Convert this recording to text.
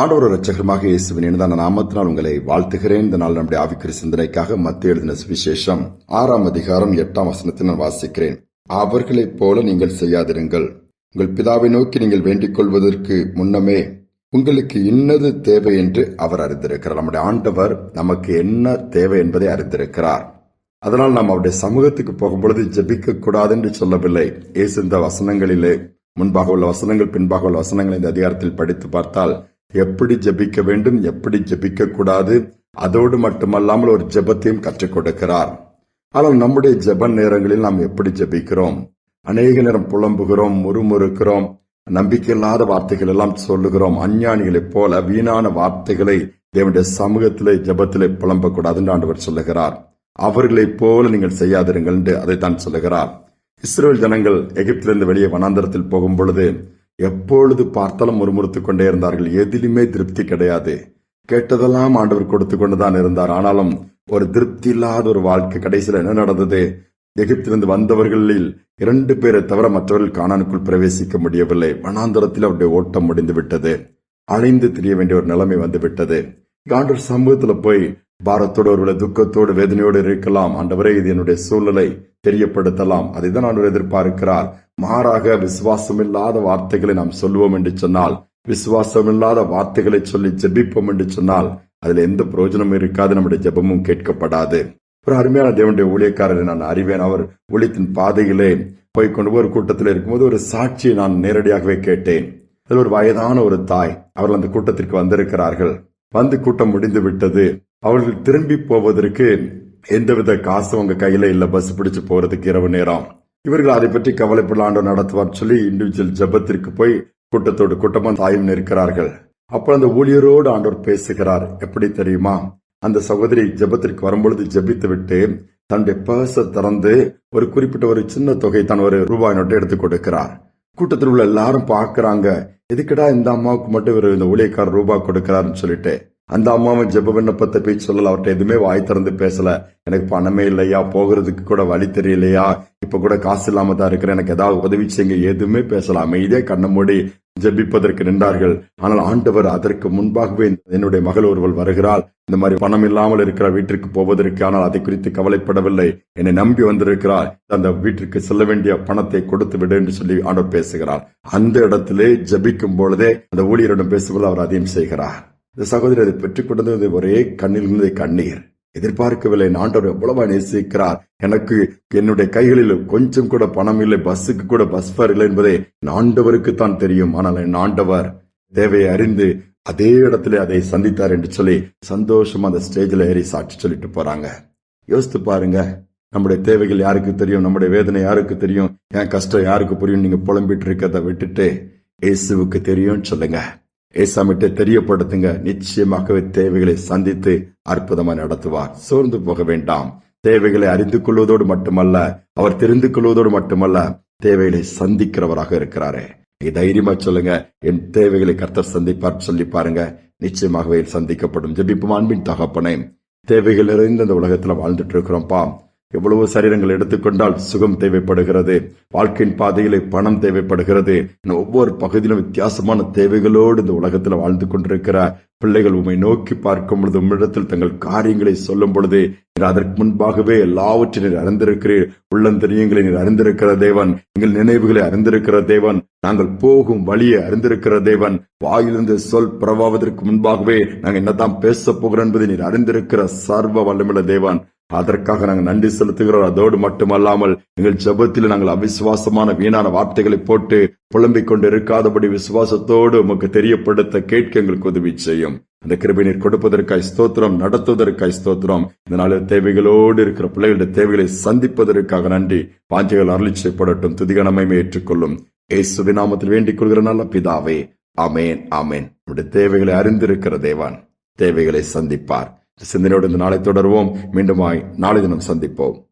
ஆண்டவர் ரட்சகரமாக இயேசுவின் இனிதான நாமத்தினால் உங்களை வாழ்த்துகிறேன். இந்த நாள் நம்முடைய ஆவிக்குறி சிந்தனைக்காக மத்திய எழுதின சுவிசேஷம் ஆறாம் அதிகாரம் எட்டாம் வசனத்தை நான் வாசிக்கிறேன். அவர்களைப் போல நீங்கள் செய்யாதிருங்கள். உங்கள் பிதாவை நோக்கி நீங்கள் வேண்டிக் கொள்வதற்கு முன்னமே உங்களுக்கு இன்னது தேவை என்று அவர் அறிந்திருக்கிறார். நம்முடைய ஆண்டவர் நமக்கு என்ன தேவை என்பதை அறிந்திருக்கிறார். அதனால் நாம் அவருடைய சமூகத்துக்கு போகும்பொழுது ஜெபிக்க கூடாது என்று சொல்லவில்லை. இயேசு இந்த வசனங்களிலே முன்பாக உள்ள வசனங்கள் பின்பாக உள்ள வசனங்களை இந்த அதிகாரத்தில் படித்து பார்த்தால் எப்படி ஜெபிக்க வேண்டும் எப்படி ஜபிக்க கூடாது அதோடு மட்டுமல்லாமல் ஒரு ஜெபத்தையும் கற்றுக் கொடுக்கிறார். ஆனால் நம்முடைய ஜப நேரங்களில் நாம் எப்படி ஜெபிக்கிறோம்? அநேக நேரம் புலம்புகிறோம் முறுமுறுக்கிறோம் நம்பிக்கையில்லாத வார்த்தைகள் எல்லாம் சொல்லுகிறோம் அஞ்ஞானிகளைப் போல வீணான வார்த்தைகளை தேவனுடைய சமூகத்திலே ஜபத்திலே புலம்பக்கூடாதுன்னு ஆண்டவர் சொல்லுகிறார். அவர்களைப் போல நீங்கள் செய்யாதிருங்கள் என்று அதைத்தான் சொல்லுகிறார். இஸ்ரேல் ஜனங்கள் எகிப்திலிருந்து வெளியே வனாந்தரத்தில் போகும் பொழுது எப்பொழுது பார்த்தாலும் முறுமுறுத்துக் கொண்டே இருந்தார்கள். எதிலுமே திருப்தி கிடையாது. கேட்டதெல்லாம் ஆண்டவர் கொடுத்து கொண்டுதான் இருந்தார். ஆனாலும் ஒரு திருப்தி இல்லாத ஒரு வாழ்க்கை கடைசியில் என்ன நடந்தது? எகிப்திலிருந்து வந்தவர்களில் இரண்டு பேரை தவிர மற்றவர்கள் காணானுக்குள் பிரவேசிக்க முடியவில்லை. வனாந்தரத்தில் அவருடைய ஓட்டம் முடிந்து விட்டது. அலைந்து திரிய வேண்டிய ஒரு நிலைமை வந்து விட்டது. ஆண்டவர் சமூகத்துல போய் பாரத்தோடு ஒருவேளை துக்கத்தோடு வேதனையோடு இருக்கலாம். ஆண்டவரே இது என்னுடைய சூழ்நிலை. தெரியப்படுத்தலாம். அதைதான் ஆண்டவர் எதிர்பார்க்கிறார். மாறாக விசுவாசமில்லாத வார்த்தைகளை நாம் சொல்லுவோம் என்று சொன்னால் விசுவாசமில்லாத வார்த்தைகளை சொல்லி ஜெபிப்போம் என்று சொன்னால் அதுல எந்த பிரயோஜனமும் இருக்காது நம்முடைய ஜெபமும் கேட்கப்படாது. ஒரு அருமையான தேவனுடைய ஊழியக்காரரை நான் அறிவேன். அவர் ஊழியத்தின் பாதையிலே போய் கொண்டு ஒரு கூட்டத்தில் இருக்கும்போது ஒரு சாட்சியை நான் நேரடியாகவே கேட்டேன். அதில் ஒரு வயதான ஒரு தாய் அவர்கள் அந்த கூட்டத்திற்கு வந்திருக்கிறார்கள். வந்து கூட்டம் முடிந்து விட்டது அவர்கள் திரும்பி போவதற்கு எந்தவித காசும் உங்க கையில இல்ல. பஸ் பிடிச்சு போறதுக்கு இரவு நேரம். இவர்கள் அதை பற்றி கவலைப்படலாண்டு நடத்துவார் சொல்லி இண்டிவிஜுவல் ஜெபத்திற்கு போய் கூட்டத்தோடு கூட்டமா தாயும் நிற்கிறார்கள். அப்ப அந்த ஊழியரோடு ஆண்டவர் பேசுகிறார். எப்படி தெரியுமா? அந்த சகோதரி ஜெபத்திற்கு வரும்பொழுது ஜெபித்து விட்டு தன்னுடைய பர்ஸ திறந்து ஒரு குறிப்பிட்ட ஒரு சின்ன தொகை தான் ஒரு ரூபாய் நோட்டை எடுத்து கொடுக்கிறார். கூட்டத்தில் உள்ள எல்லாரும் பாக்குறாங்க எதுக்குடா இந்த அம்மாவுக்கு மட்டும் இவர் இந்த ஊழியக்காரர் ரூபாய் கொடுக்கிறாருன்னு சொல்லிட்டு. அந்த அம்மாவும் ஜெப விண்ணப்பத்தை போய் சொல்லல அவர்கிட்ட எதுவுமே வாய் திறந்து பேசல. எனக்கு பணமே இல்லையா? போகிறதுக்கு கூட வழி தெரியலையா? இப்ப கூட காசு இல்லாம தான் இருக்கிறேன். எனக்கு ஏதாவது உதவி செய்யுங்க. எதுவுமே பேசல. அமைதியே கண்ண மூடி ஜெபிப்பதற்கு நின்றார்கள். ஆனால் ஆண்டவர் அதற்கு முன்பாகவே என்னுடைய மகள் ஒருவள் வருகிறாள். இந்த மாதிரி பணம் இல்லாமல் இருக்கிற வீட்டிற்கு போவதற்கு ஆனால் அதை குறித்து கவலைப்படவில்லை. என்னை நம்பி வந்திருக்கிறார் அந்த வீட்டிற்கு செல்ல வேண்டிய பணத்தை கொடுத்து விடு என்று சொல்லி ஆண்டவர் பேசுகிறார். அந்த இடத்திலே ஜபிக்கும் பொழுதே அந்த ஊழியரிடம் பேசும்போது அவர் அதையும் செய்கிறார். இந்த சகோதரி அதை பெற்றுக் கொண்டது ஒரே கண்ணில் இருந்த கண்ணீர் எதிர்பார்க்கவில்லை. ஆண்டவர் எவ்வளவா நேசிக்கிறார். எனக்கு என்னுடைய கைகளில் கொஞ்சம் கூட பணம் இல்லை. பஸ்ஸுக்கு கூட பஸ் ஃபேர் இல்லை என்பதை நாண்டவருக்கு ஆண்டவருக்கு தான் தெரியும். ஆனால் என் ஆண்டவர் தேவையை அறிந்து அதே இடத்துல அதை சந்தித்தார் என்று சொல்லி சந்தோஷமா அந்த ஸ்டேஜில் ஏறி சாட்சி சொல்லிட்டு போறாங்க. யோசித்து பாருங்க. நம்முடைய தேவைகள் யாருக்கு தெரியும்? நம்முடைய வேதனை யாருக்கு தெரியும்? என் கஷ்டம் யாருக்கு புரியும்? நீங்க புலம்பிட்டு இருக்கிறத விட்டுட்டு இயேசுவுக்கு தெரியும் சொல்லுங்க. ஏசாமிட்ட தெரியப்படுத்துங்க. நிச்சயமாகவே தேவைகளை சந்தித்து அற்புதமா நடத்துவார். சோர்ந்து போக வேண்டாம். தேவைகளை அறிந்து கொள்வதோடு மட்டுமல்ல அவர் தெரிந்து கொள்வதோடு மட்டுமல்ல தேவைகளை சந்திக்கிறவராக இருக்கிறாரே. தைரியமா சொல்லுங்க. என் தேவைகளை கர்த்தர் சந்திப்பார் சொல்லி பாருங்க. நிச்சயமாகவே சந்திக்கப்படும். ஜெபிப்பும். அன்பின் தகப்பனே தேவைகள் நிறைந்த இந்த உலகத்துல வாழ்ந்துட்டு இருக்கிறோம்ப்பா எவ்வளவு சரீரங்கள் எடுத்துக்கொண்டால் சுகம் தேவைப்படுகிறது வாழ்க்கையின் பாதையிலே பணம் தேவைப்படுகிறது ஒவ்வொரு பகுதியிலும் வித்தியாசமான தேவைகளோடு இந்த உலகத்தில் வாழ்ந்து கொண்டிருக்கிற பிள்ளைகள் உண்மை நோக்கி பார்க்கும் பொழுது உம்மிடத்தில் தங்கள் காரியங்களை சொல்லும் பொழுது நீர் அதற்கு முன்பாகவே எல்லாவற்றையும் நீர் அறிந்திருக்கிறீர். உள்ளந்தெரியங்களை நீர் அறிந்திருக்கிற தேவன். எங்கள் நினைவுகளை அறிந்திருக்கிற தேவன். நாங்கள் போகும் வழியை அறிந்திருக்கிற தேவன். வாயிலிருந்து சொல் பிரபாவதற்கு முன்பாகவே நாங்கள் என்னதான் பேச போகிறோம் என்பதை நீர் அறிந்திருக்கிற சர்வ வல்லமுள்ள தேவன். அதற்காக நாங்கள் நன்றி செலுத்துகிறோம். அதோடு மட்டுமல்லாமல் எங்கள் ஜெபத்தில் நாங்கள் அவிசுவாசமான வீணான வார்த்தைகளை போட்டு புலம்பிக் கொண்டு இருக்காதபடி விசுவாசத்தோடு உமக்கு தெரியப்படுத்த கேட்க எங்களுக்கு உதவி செய்யும். அந்த கிருபை நீர் கொடுப்பதற்காய் ஸ்தோத்திரம் நடத்துவதற்காய் ஸ்தோத்திரம். இந்த தேவைகளோடு இருக்கிற பிள்ளைகளுடைய தேவைகளை சந்திப்பதற்காக நன்றி. வாஞ்சைகள் அருளி செய்யப்படட்டும். துதிகணமை ஏற்றுக்கொள்ளும். ஏசுவி நாமத்தில் வேண்டிக் கொள்கிற நல்ல பிதாவே. அமேன் அமேன் நம்முடைய தேவைகளை அறிந்திருக்கிற தேவான் தேவைகளை சந்திப்பார். சிந்தனையோடு இந்த நாளை தொடர்வோம். மீண்டுமாய் நாளை தினம் சந்திப்போம்.